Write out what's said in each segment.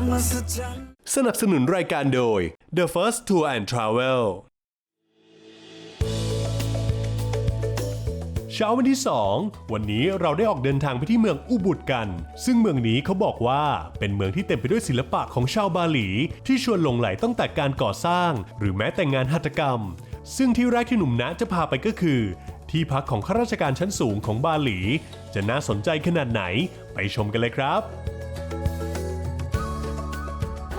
ความมหัศจรรย์สนับสนุนรายการโดย The First Tour and Travel เช้าวันที่ 2 วันนี้เราได้ออกเดินทางไปที่เมืองอุบุตกัน ซึ่งเมืองนี้เขาบอกว่าเป็นเมืองที่เต็มไปด้วยศิลปะของชาวบาหลี ที่ชวนหลงไหลตั้งแต่การก่อสร้าง หรือแม้แต่งานหัตถกรรม ซึ่งที่แรกที่หนุ่มณจะพาไปก็คือ ที่พักของข้าราชการชั้นสูงของบาหลี จะน่าสนใจขนาดไหนไปชมกันเลยครับ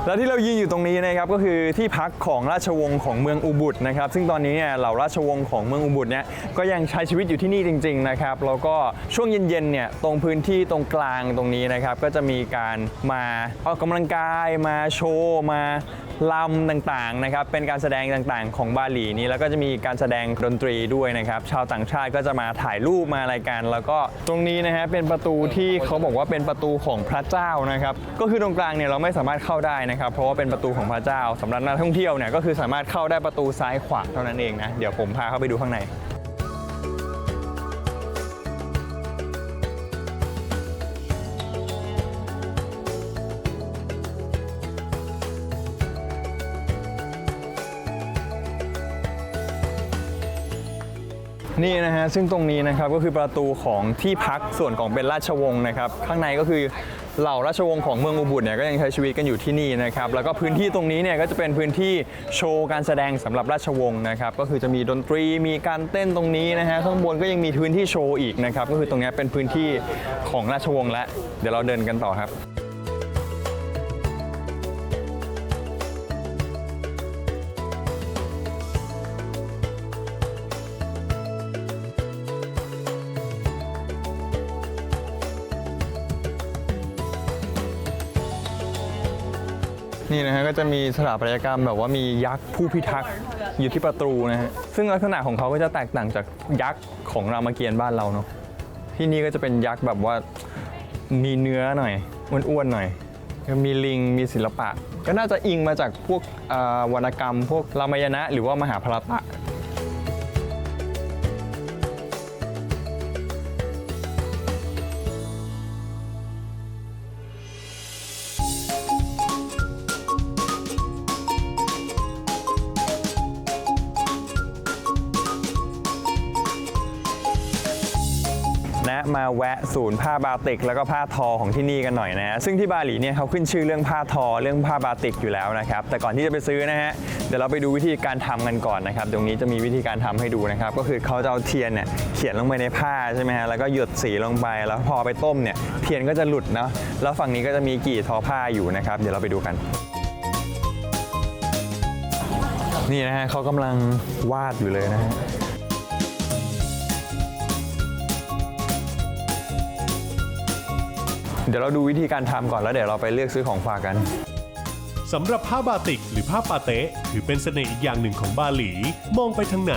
และที่เรายืนอยู่ตรงนี้นะครับก็คือที่พักของราชวงศ์ของเมืองอุบุตนะครับซึ่งตอนนี้เนี่ยเหล่าราชวงศ์ของเมืองอุบุตเนี่ยก็ยังใช้ชีวิตอยู่ที่นี่จริงๆนะครับแล้วก็ช่วงเย็นๆเนี่ยตรงพื้นที่ตรงกลางตรงนี้นะครับก็จะมีการมาออกกำลังกายมาโชว์มาลำต่างๆนะครับเป็นการแสดงต่างๆ ของบาหลีนี้แล้วก็จะมีการแสดงดนตรีด้วยนะครับชาวต่างชาติก็จะมาถ่ายรูปมาอะไรกัน แล้วก็ตรงนี้นะฮะเป็นประตูที่เขาบอกว่าเป็นประตูของพระเจ้านะครับก็คือตรงกลางเนี่ยเราไม่สามารถเข้าได้นะครับ เพราะว่าเป็นประตูของพระเจ้าสำหรับนักท่องเที่ยวเนี่ยก็คือสามารถเข้าได้ประตูซ้ายขวาเท่านั้นเองนะ เดี๋ยวผมพาเข้าไปดูข้างในนี่นะฮะซึ่งตรงนี้นะครับก็คือประตูของที่พักส่วนของเป็นราชวงศ์นะครับ ข้างในก็คือ เหล่าราชวงศ์ของเมืองอุบุตเนี่ยก็ยังใช้ชีวิตกันอยู่ที่นี่นะครับแล้วก็พื้นที่ตรงนี้เนี่ยก็จะเป็นพื้นที่โชว์การแสดงสำหรับราชวงศ์นะครับก็คือจะมีดนตรีมีการเต้นตรงนี้นะฮะข้างบนก็ยังมีพื้นที่โชว์อีกนะครับก็คือตรงนี้เป็นพื้นที่ของราชวงศ์และ เดี๋ยวเราเดินกันต่อครับ นี่นะฮะก็จะมีสถาปัตยกรรมแบบว่ามียักษ์ผู้พิทักษ์อยู่ที่ประตูนะฮะซึ่งลักษณะของเขาก็จะแตกต่างจากยักษ์ของรามเกียรติ์บ้านเราเนาะที่นี่ก็จะเป็นยักษ์แบบว่ามีเนื้อหน่อยอ้วนๆหน่อยมีลิงมีศิลปะ ก็น่าจะอิงมาจากพวกวรรณกรรม พวกรามายณะหรือว่ามหาพรตะะมาแวะศูนย์ผ้าบาติก แล้วก็ผ้าทอของที่นี่กันหน่อยนะฮะซึ่งที่บาหลีเนี่ยเขาขึ้นชื่อเรื่องผ้าทอเรื่องผ้าบาติกอยู่แล้วนะครับแต่ก่อนที่จะไปซื้อนะฮะเดี๋ยวเราไปดูวิธีการทำกันก่อนนะครับตรงนี้จะมีวิธีการทำให้ดูนะครับก็คือเขาจะเอาเทียนเนี่ยเขียนลงไปในผ้าใช่ไหมฮะแล้วก็หยดสีลงไปแล้วพอไปต้มเนี่ยเทียนก็จะหลุดเนาะแล้วฝั่งนี้ก็จะมีกี่ทอผ้าอยู่นะครับเดี๋ยวเราไปดูกันนี่นะฮะเขากำลังวาดอยู่เลยนะฮะ เดี๋ยวเราดูวิธีการทำก่อนแล้วเดี๋ยวเราไปเลือกซื้อของฝากกันสำหรับผ้าบาติกหรือผ้าปาเตะถือเป็นเสน่ห์อีกอย่างหนึ่งของบาหลี มองไปทางไหน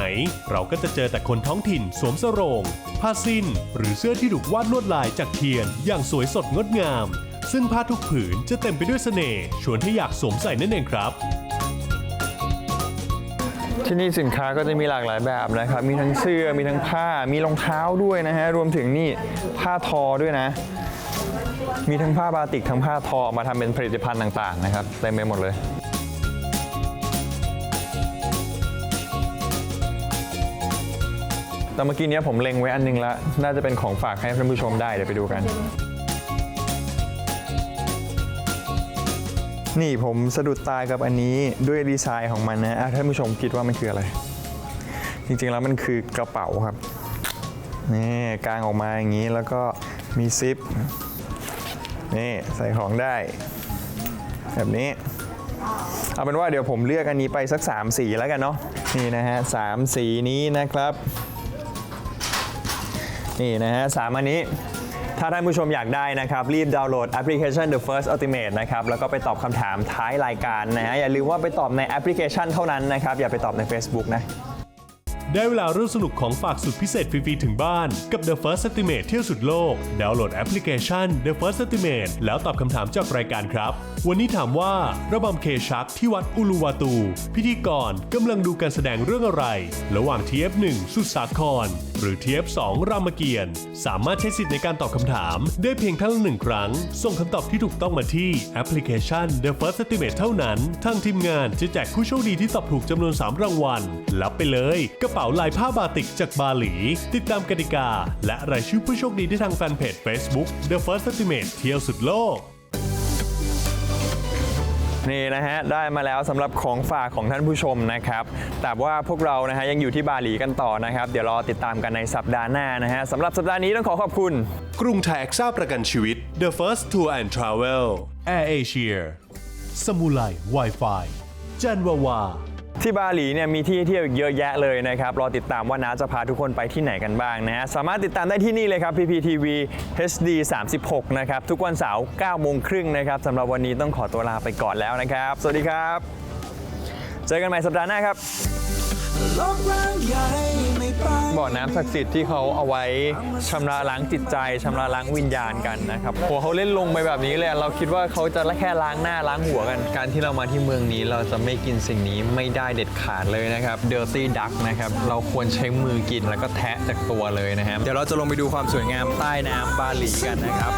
เราก็จะเจอแต่คนท้องถิ่นสวมสรงผ้าสิ้น หรือเสื้อที่ถูกวาดลวดลายจากเทียน อย่างสวยสดงดงาม ซึ่งผ้าทุกผืนจะเต็มไปด้วยเสน่ห์ชวนให้อยากสวมใส่นั่นเองครับ ที่นี่สินค้าก็จะมีหลากหลายแบบนะครับ มีทั้งเสื้อมีทั้งผ้ามีรองเท้าด้วยนะฮะรวมถึงนี่ผ้าทอด้วยนะ มีทั้งผ้าบาติกทั้งผ้าทอมาทำเป็นผลิตภัณฑ์ต่างๆนะครับเต็มไปหมดเลยแต่เมื่อกี้นี้ผมเล็งไว้อันนึงแล้วน่าจะเป็นของฝากให้ท่านผู้ชมได้เดี๋ยวไปดูกัน นี่ผมสะดุดตากับอันนี้ด้วยดีไซน์ของมันนะอะท่านผู้ชมคิดว่ามันคืออะไร จริงๆแล้วมันคือกระเป๋าครับนี่กางออกมาอย่างนี้แล้วก็มีซิป นี่ใส่ของได้ แบบนี้ เอาเป็นว่าเดี๋ยวผมเลือกอันนี้ไปสัก 3 สีแล้วกันเนาะนี่นะฮะสามสีนี้นะครับ นี่นะฮะสามอันนี้ถ้าท่านผู้ชมอยากได้นะครับ รีบดาวน์โหลดแอปพลิเคชัน The First Ultimate นะครับ แล้วก็ไปตอบคำถามท้ายรายการนะฮะอย่าลืมว่าไปตอบในแอปพลิเคชันเท่านั้นนะครับ อย่าไปตอบใน Facebook นะ ได้เวลาร่วมสนุกของฝากสุดพิเศษฟรี ๆ ถึงบ้าน กับ The First Estimate เที่ยวสุดโลก ดาวน์โหลดแอปพลิเคชัน The First Estimate แล้วตอบคำถามจากรายการครับ วันนี้ถามว่าระบำเคชักที่วัดอุลูวาตู พิธีกรกำลังดูการแสดงเรื่องอะไร ระหว่าง TF1 สุดสาคร หรือ TF2 รามเกียรติ์สามารถใช้สิทธิ์ในการตอบคำถาม ได้เพียงครั้งละหนึ่งครั้ง ส่งคำตอบที่ถูกต้องมาที่แอปพลิเคชัน The First Estimate เท่านั้นทางทีมงานจะแจกผู้โชคดีที่ตอบถูกจำนวน 3 รางวัลรับไปเลยกระเป๋าลายผ้าบาติกจากบาหลี ติดตามกติกา และรายชื่อผู้โชคดีได้ทางแฟนเพจ Facebook The First Estimate เที่ยวสุดโลก นี่นะฮะ ได้มาแล้วสำหรับของฝากของท่านผู้ชมนะครับ แต่ว่าพวกเรานะฮะยังอยู่ที่บาหลีกันต่อนะครับ เดี๋ยวรอติดตามกันในสัปดาห์หน้านะฮะสำหรับสัปดาห์นี้ต้องขอขอบคุณ กรุงไทยแอคซ่าประกันชีวิต The First Tour and Travel Air Asia สมุไร Wi-Fi จันวาวา ที่บาหลีเนี่ยมีที่เที่ยวอีกเยอะแยะเลยนะครับ รอติดตามว่าน้าจะพาทุกคนไปที่ไหนกันบ้างนะฮะ สามารถติดตามได้ที่นี่เลยครับ PPTV HD 36 นะครับ ทุกวันเสาร์9โมงครึ่งนะครับสำหรับวันนี้ต้องขอตัวลาไปก่อนแล้วนะครับ สวัสดีครับ เจอกันใหม่สัปดาห์หน้าครับ บ่อน้ำศักดิ์สิทธิ์ที่เขาเอาไว้ชำระล้างจิตใจชำระล้างวิญญาณกันนะครับโหเขาเล่นลงไปแบบนี้เลยเราคิดว่าเขาจะแค่ล้างหน้าล้างหัวกัน การที่เรามาที่เมืองนี้เราจะไม่กินสิ่งนี้ไม่ได้เด็ดขาดเลยนะครับ dirty duck นะครับเราควรใช้มือกินแล้วก็แทะจากตัวเลยนะครับเดี๋ยวเราจะลงไปดูความสวยงามใต้น้ำบาหลีกันนะครับ